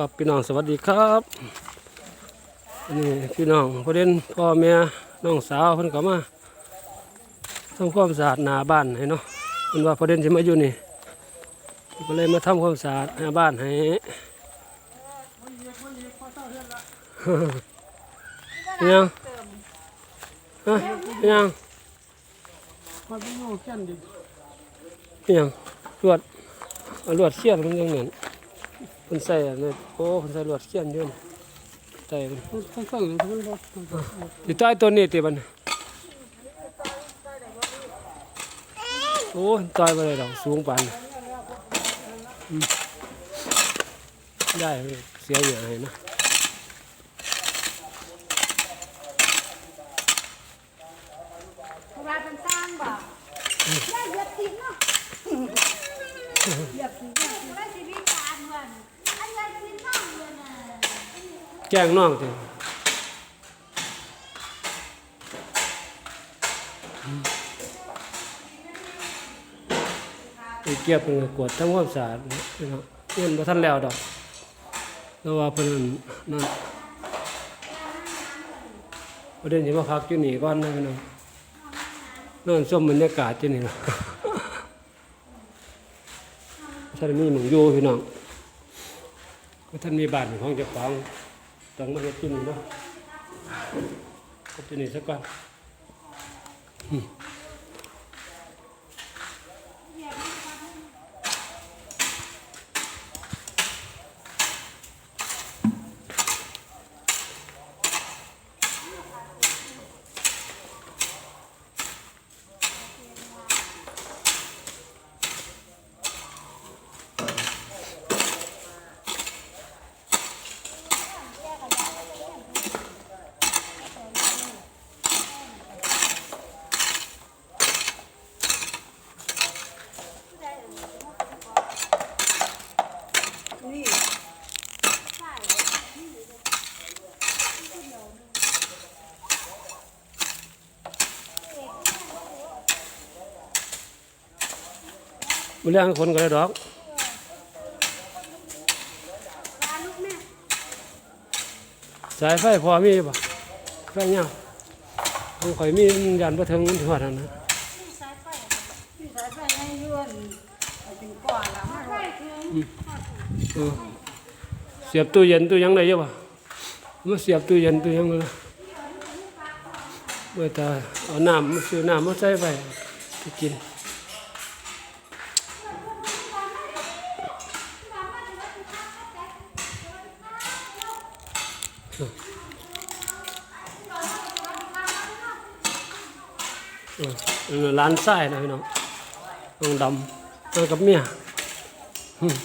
ครับพี่น้องสวัสดีครับนี่พี่น้องพอเด่นพ่อแม่น้องสาวเพิ่นก็มาทำความสะอาดหน้าบ้านให้เนาะเพิ่นว่าพอเด่นสิมาอยู่นี่ก็เลยมาทำความสะอาดหน้าบ้านให้ยังฮะยังมันเนโง่แค่นดิยังลวดเอาลวดเสียนมันยังเหมือน เพิ่นใส่อันนี้โอ้เพิ่นใส่ลวดเสียนเยอะใส่มันทั้งฝั่งเลยทั้งรถอยู่ใต้ต้นนี้ติบัดนโอ้ยต่อยไปเลยดอกสูงปานนี้อืมได้เสียอย่างไรนะเพราะว่าเป็นสร้างบ่ย่าเหยียบตีนเนาะเหยียบตีนเนี่ยคือว่าชีวิตการเมืองอันเหยียบตีนน้องเมืองน่ะ แจ้งน้องติอืมไปเก็บเพิ่นกวดทำความสะอาดเน้องเงินบ่ทันแล้วดอกแล้วว่าเพิ่นนั่นประเด็นสิมาพักอยู่นี่ก่อนนะพี่น้องนอนชมบรรยากาศอยู่นี่เนาะท่านมีหมึงอยู่พี่น้องท่านมีบ้านของเจ้าของ ต้องมาเฮ็ดที่นี่เนาะกบที่นี่ซะก่อน เรื่องคนก็ได้ดอกลาลูกแม่สายไฟพอมีบ่ไฟยาวของข่อยมียันบ่ถึงมันถึงฮอดนั่นนะสายไฟที่สายไฟให้ยวนไปถึงก่อนแล้วมาไฟถึงเออเสียบตู้เย็นตู้หยังได้อยู่บ่มาเสียบตู้เย็นตู้หยังเลยเมื่อตาเอาน้ำมาซื้อน้ำมาใส่ไว้ไปกิน เออเออร้านไส้นะพี่น้องน้องดำมากับเมียอืม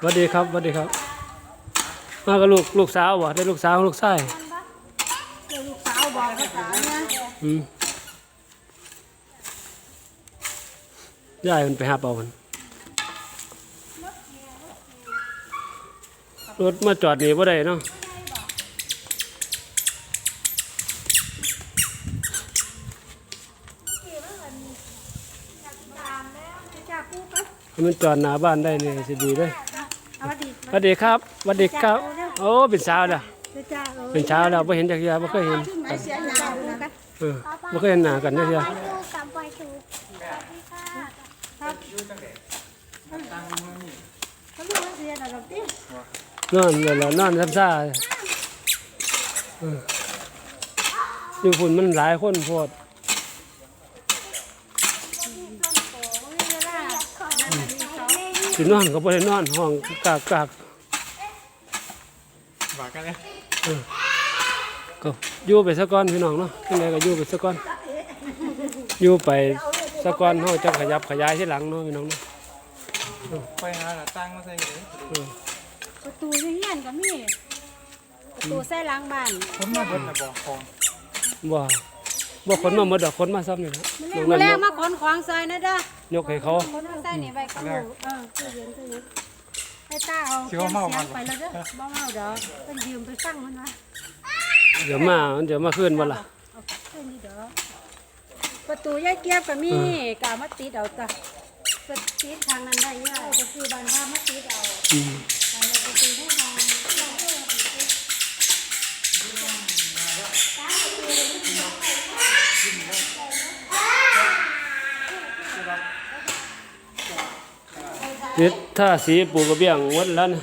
สวัสดีครับสวัสดีครับ มากับลูกลูกสาวบ่ได้ลูกสาวลูกชายเดี๋ยวลูกสาวบอกภาษาเนี่ยอืมยายมันไปหาเป่ามันรถมาจอดนี่บ่ได้เนาะ ตามแล้วจะจากกูก็ ให้ มันจอดหน้าบ้านได้นี่สิดีเลยเอามาดีสวัสดีครับสวัสดีครับ โอ้เป็นสาวแล้วจะจากเออเป็นเช้าวแล้วบ่เห็นจักเทื่อบ่เคยเห็นไม่เสียหน้ากูกันเออบ่เคยเห็นหน้ากันจักเทื่อดูกับไปถูกครับเขาลูกเสียหน่อยหรอกดินอนเลยล่ะนอนซ้ำซ่าเอออยู่ฝุ่นมันหลายคนโพด มีเวลา สินอนก็บ่ได้นอนห้องกากกากฝากกันเลยก็อยู่ไปซะก่อนพี่น้องเนาะจังไดก็อยู่ไปซะก่อนอยู่ไปซะก่อนเฮาจังขยับขยายทีหลังเนาะพี่น้องเนาะไปหาหน้าตั้งมาใส่เลยประตูที่เฮียนก็มีประตูใส่ล้างบ้านผมมาเบิดนะบอกของบ่บ่คนมาหมดดอกคนมาซ้ำนี่นะนอกมานั้นแล้ยวกมาขนของซอยนะเด้อ ยกให้เขาใส่นี่ใบกระหูเออตู้เย็นตู้เย็นไอ้ตาเอาเสียงไปแล้วเด้อบ้าเมาเด้อเป็นยืมไปสั่งมันวะเดี๋ยวมาเดี๋ยวมาขึ้นบ่ล่ะเอาขึ้นนี่เด้อประตูยายเกียบก็มีกามาติดเอาจ้ะประติดทางนั้นได้ยายประตูบานผ้ามาติดเอาอืมตูได้ครับ สีปูกระเบียงวัดแล้วนะ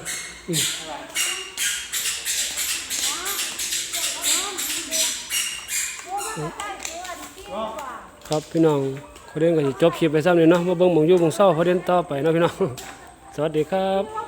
ครับพี่น้องเขาเรียนกันจบคลิปไปซ้ำนี่เนาะมาเบิ่งมองยู่มองเศร้าเขาเรียนต่อไปเนาะพี่น้อง สวัสดีครับ